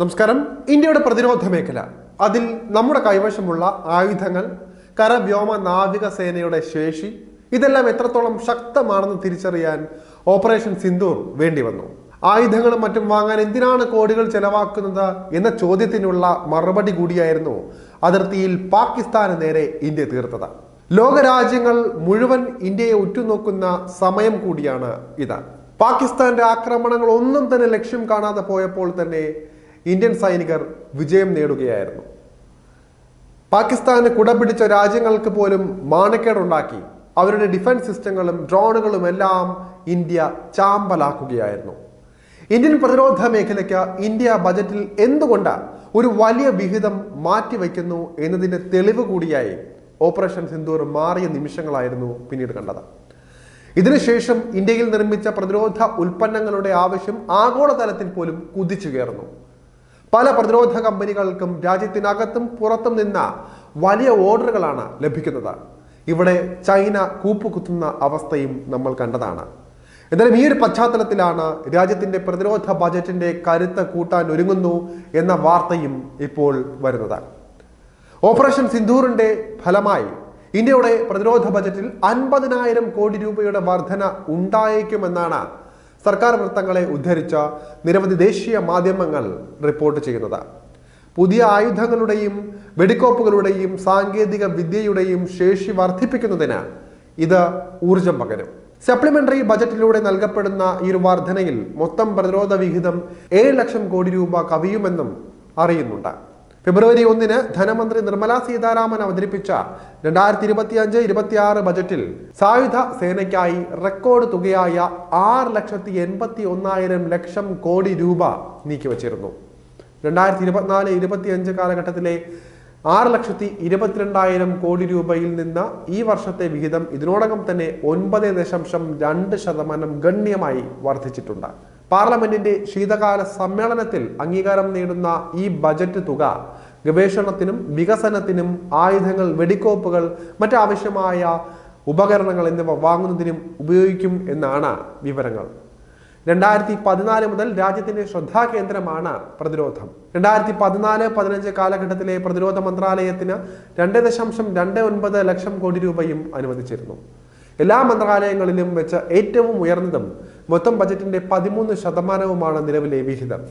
നമസ്കാരം. ഇന്ത്യയുടെ പ്രതിരോധ മേഖല. അതിൽ നമ്മുടെ കൈവശമുള്ള ആയുധങ്ങൾ കര വ്യോമ നാവിക സേനയുടെ ശേഷി ഇതെല്ലാം എത്രത്തോളം ശക്തമാണെന്ന് തിരിച്ചറിയാൻ ഓപ്പറേഷൻ സിന്ദൂർ വേണ്ടി വന്നു. ആയുധങ്ങളും മറ്റും വാങ്ങാൻ എന്തിനാണ് കോടികൾ ചെലവാക്കുന്നത് എന്ന ചോദ്യത്തിനുള്ള മറുപടി കൂടിയായിരുന്നു അതിർത്തിയിൽ പാകിസ്ഥാന് നേരെ ഇന്ത്യ തീർത്തത്. ലോകരാജ്യങ്ങൾ മുഴുവൻ ഇന്ത്യയെ ഉറ്റുനോക്കുന്ന സമയം കൂടിയാണ് ഇത്. പാകിസ്ഥാന്റെ ആക്രമണങ്ങൾ ഒന്നും തന്നെ ലക്ഷ്യം കാണാതെ പോയപ്പോൾ തന്നെ ഇന്ത്യൻ സൈനികർ വിജയം നേടുകയായിരുന്നു. പാകിസ്ഥാന് കുടപിടിച്ച രാജ്യങ്ങൾക്ക് പോലും മാനക്കേടുണ്ടാക്കി. അവരുടെ ഡിഫൻസ് സിസ്റ്റങ്ങളും ഡ്രോണുകളും എല്ലാം ഇന്ത്യ ചാമ്പലാക്കുകയായിരുന്നു. ഇന്ത്യൻ പ്രതിരോധ മേഖലയ്ക്ക് ഇന്ത്യ ബജറ്റിൽ എന്തുകൊണ്ട് ഒരു വലിയ വിഹിതം മാറ്റിവെക്കുന്നു എന്നതിന്റെ തെളിവ് കൂടിയായി ഓപ്പറേഷൻ സിന്ദൂർ മാറിയ നിമിഷങ്ങളായിരുന്നു പിന്നീട് കണ്ടത്. ഇതിനുശേഷം ഇന്ത്യയിൽ നിർമ്മിച്ച പ്രതിരോധ ഉൽപ്പന്നങ്ങളുടെ ആവശ്യം ആഗോളതലത്തിൽ പോലും കുതിച്ചുകയറുന്നു പല പ്രതിരോധ കമ്പനികൾക്കും രാജ്യത്തിനകത്തും പുറത്തും നിന്ന വലിയ ഓർഡറുകളാണ് ലഭിക്കുന്നത്. ഇവിടെ ചൈന കൂപ്പുകുത്തുന്ന അവസ്ഥയും നമ്മൾ കണ്ടതാണ്. എന്നാലും ഈ ഒരു പശ്ചാത്തലത്തിലാണ് രാജ്യത്തിന്റെ പ്രതിരോധ ബജറ്റിന്റെ കരുത്ത് കൂട്ടാൻ ഒരുങ്ങുന്നു എന്ന വാർത്തയും ഇപ്പോൾ വരുന്നത്. ഓപ്പറേഷൻ സിന്ധൂറിന്റെ ഫലമായി ഇന്ത്യയുടെ പ്രതിരോധ ബജറ്റിൽ അൻപതിനായിരം കോടി രൂപയുടെ വർധന ഉണ്ടായേക്കുമെന്നാണ് സർക്കാർ വൃത്തങ്ങളെ ഉദ്ധരിച്ച നിരവധി ദേശീയ മാധ്യമങ്ങൾ റിപ്പോർട്ട് ചെയ്യുന്നത്. പുതിയ ആയുധങ്ങളുടെയും വെടിക്കോപ്പുകളുടെയും സാങ്കേതിക വിദ്യയുടെയും ശേഷി വർദ്ധിപ്പിക്കുന്നതിന് ഇത് ഊർജം പകരും. സപ്ലിമെന്ററി ബജറ്റിലൂടെ നൽകപ്പെടുന്ന ഈ വർധനയിൽ മൊത്തം പ്രതിരോധ വിഹിതം ഏഴ് ലക്ഷം കോടി രൂപ കവിയുമെന്നും അറിയുന്നുണ്ട്. ഫെബ്രുവരി ഒന്നിന് ധനമന്ത്രി നിർമ്മല സീതാരാമൻ അവതരിപ്പിച്ച രണ്ടായിരത്തി ഇരുപത്തി അഞ്ച് ഇരുപത്തി ആറ് ബജറ്റിൽ സായുധ സേനയ്ക്കായി റെക്കോർഡ് തുകയായ ആറ് ലക്ഷത്തി എൺപത്തി ഒന്നായിരം ലക്ഷം കോടി രൂപ നീക്കിവച്ചിരുന്നു. രണ്ടായിരത്തി ഇരുപത്തിനാല് ഇരുപത്തി അഞ്ച് കാലഘട്ടത്തിലെ ആറ് ലക്ഷത്തി ഇരുപത്തിരണ്ടായിരം കോടി രൂപയിൽ നിന്ന് ഈ വർഷത്തെ വിഹിതം ഇതിനോടകം തന്നെ ഒൻപത് ദശാംശം രണ്ട് ശതമാനം ഗണ്യമായി വർദ്ധിച്ചിട്ടുണ്ട്. പാർലമെന്റിന്റെ ശീതകാല സമ്മേളനത്തിൽ അംഗീകാരം നേടുന്ന ഈ ബജറ്റ് തുക ഗവേഷണത്തിനും വികസനത്തിനും ആയുധങ്ങൾ വെടിക്കോപ്പുകൾ മറ്റാവശ്യമായ ഉപകരണങ്ങൾ എന്നിവ വാങ്ങുന്നതിനും ഉപയോഗിക്കും എന്നാണ് വിവരങ്ങൾ. രണ്ടായിരത്തി പതിനാല് മുതൽ രാജ്യത്തിന്റെ ശ്രദ്ധാകേന്ദ്രമാണ് പ്രതിരോധം. രണ്ടായിരത്തി പതിനാല് പതിനഞ്ച് കാലഘട്ടത്തിലെ പ്രതിരോധ മന്ത്രാലയത്തിന് രണ്ട് ദശാംശം രണ്ട് ഒൻപത് ലക്ഷം കോടി രൂപയും അനുവദിച്ചിരുന്നു. എല്ലാ മന്ത്രാലയങ്ങളിലും വെച്ച ഏറ്റവും ഉയർന്നതും മൊത്തം ബജറ്റിന്റെ പതിമൂന്ന് ശതമാനവുമാണ് നിലവിലെ വിഹിതം.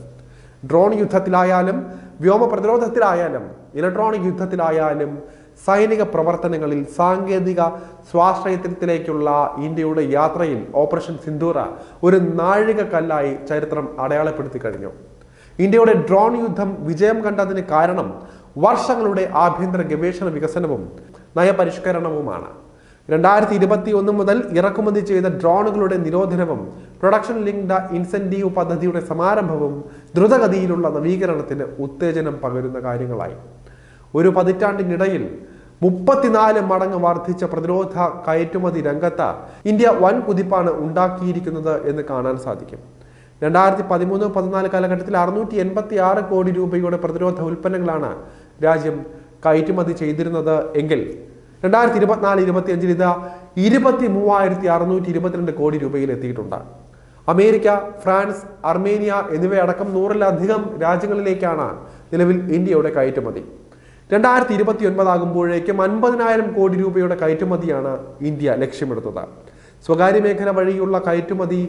ഡ്രോൺ യുദ്ധത്തിലായാലും വ്യോമ പ്രതിരോധത്തിലായാലും ഇലക്ട്രോണിക് യുദ്ധത്തിലായാലും സൈനിക പ്രവർത്തനങ്ങളിൽ സാങ്കേതിക സ്വാശ്രയത്വത്തിലേക്കുള്ള ഇന്ത്യയുടെ യാത്രയിൽ ഓപ്പറേഷൻ സിന്ധൂറ ഒരു നാഴിക കല്ലായി ചരിത്രം അടയാളപ്പെടുത്തി കഴിഞ്ഞു. ഇന്ത്യയുടെ ഡ്രോൺ യുദ്ധം വിജയം കണ്ടതിന് കാരണം വർഷങ്ങളുടെ ആഭ്യന്തര ഗവേഷണ വികസനവും നയപരിഷ്കരണവുമാണ്. രണ്ടായിരത്തി ഇരുപത്തി ഒന്ന് മുതൽ ഇറക്കുമതി ചെയ്ത ഡ്രോണുകളുടെ നിരോധനവും പ്രൊഡക്ഷൻ ലിങ്ക്ഡ് ഇൻസെന്റീവ് പദ്ധതിയുടെ സമാരംഭവും ദ്രുതഗതിയിലുള്ള നവീകരണത്തിന് ഉത്തേജനം പകരുന്ന കാര്യങ്ങളായി. ഒരു പതിറ്റാണ്ടിനിടയിൽ മുപ്പത്തിനാല് മടങ്ങ് വർദ്ധിച്ച പ്രതിരോധ കയറ്റുമതി രംഗത്ത് ഇന്ത്യ വൻ കുതിപ്പാണ് ഉണ്ടാക്കിയിരിക്കുന്നത് എന്ന് കാണാൻ സാധിക്കും. രണ്ടായിരത്തി പതിമൂന്ന് പതിനാല് കാലഘട്ടത്തിൽ അറുന്നൂറ്റി എൺപത്തി ആറ് കോടി രൂപയുടെ പ്രതിരോധ ഉൽപ്പന്നങ്ങളാണ് രാജ്യം കയറ്റുമതി ചെയ്തിരുന്നത് എങ്കിൽ രണ്ടായിരത്തി ഇരുപത്തിനാല് ഇരുപത്തി അഞ്ചിൽ ഇത് ഇരുപത്തി മൂവായിരത്തി അറുന്നൂറ്റി ഇരുപത്തിരണ്ട് കോടി രൂപയിൽ എത്തിയിട്ടുണ്ട്. അമേരിക്ക ഫ്രാൻസ് അർമേനിയ എന്നിവയടക്കം നൂറിലധികം രാജ്യങ്ങളിലേക്കാണ് നിലവിൽ ഇന്ത്യയുടെ കയറ്റുമതി. രണ്ടായിരത്തി ഇരുപത്തി ഒൻപതാകുമ്പോഴേക്കും അൻപതിനായിരം കോടി രൂപയുടെ കയറ്റുമതിയാണ് ഇന്ത്യ ലക്ഷ്യമിടുന്നത്. സ്വകാര്യ മേഖല വഴിയുള്ള കയറ്റുമതി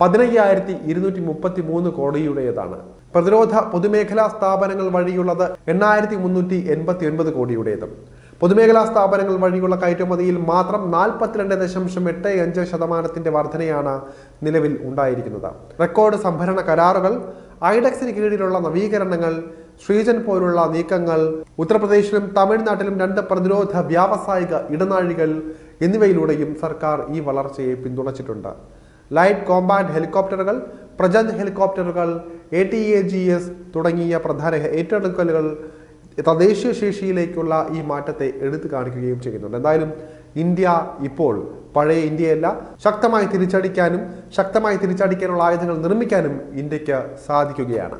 പതിനയ്യായിരത്തി ഇരുന്നൂറ്റി മുപ്പത്തി മൂന്ന് കോടിയുടേതാണ്. പ്രതിരോധ പൊതുമേഖലാ സ്ഥാപനങ്ങൾ വഴിയുള്ളത് എണ്ണായിരത്തി മുന്നൂറ്റി എൺപത്തി ഒൻപത് കോടിയുടേതും. പൊതുമേഖലാ സ്ഥാപനങ്ങൾ വഴിയുള്ള കയറ്റുമതിയിൽ മാത്രം നാൽപ്പത്തിരണ്ട് ദശാംശം എട്ട് അഞ്ച് ശതമാനത്തിന്റെ വർധനയാണ് നിലവിൽ ഉണ്ടായിരിക്കുന്നത്. റെക്കോർഡ് സംഭരണ കരാറുകൾ ഐഡക്സിന് കീഴിലുള്ള നവീകരണങ്ങൾ ശ്രീജൻ പോലുള്ള നീക്കങ്ങൾ ഉത്തർപ്രദേശിലും തമിഴ്നാട്ടിലും രണ്ട് പ്രതിരോധ വ്യാവസായിക ഇടനാഴികൾ എന്നിവയിലൂടെയും സർക്കാർ ഈ വളർച്ചയെ പിന്തുണച്ചിട്ടുണ്ട്. ലൈറ്റ് കോമ്പാറ്റ് ഹെലികോപ്റ്ററുകൾ പ്രജന്റ് ഹെലികോപ്റ്ററുകൾ A T A G S തുടങ്ങിയ പ്രധാന ഏറ്റെടുക്കലുകൾ തദ്ദേശീയ ശേഷിയിലേക്കുള്ള ഈ മാറ്റത്തെ എടുത്തു കാണിക്കുകയും ചെയ്യുന്നുണ്ട്. എന്തായാലും ഇന്ത്യ ഇപ്പോൾ പഴയ ഇന്ത്യയല്ല. ശക്തമായി തിരിച്ചടിക്കാനും ശക്തമായി തിരിച്ചടിക്കാനുള്ള ആയുധങ്ങൾ നിർമ്മിക്കാനും ഇന്ത്യയ്ക്ക് സാധിക്കുകയാണ്.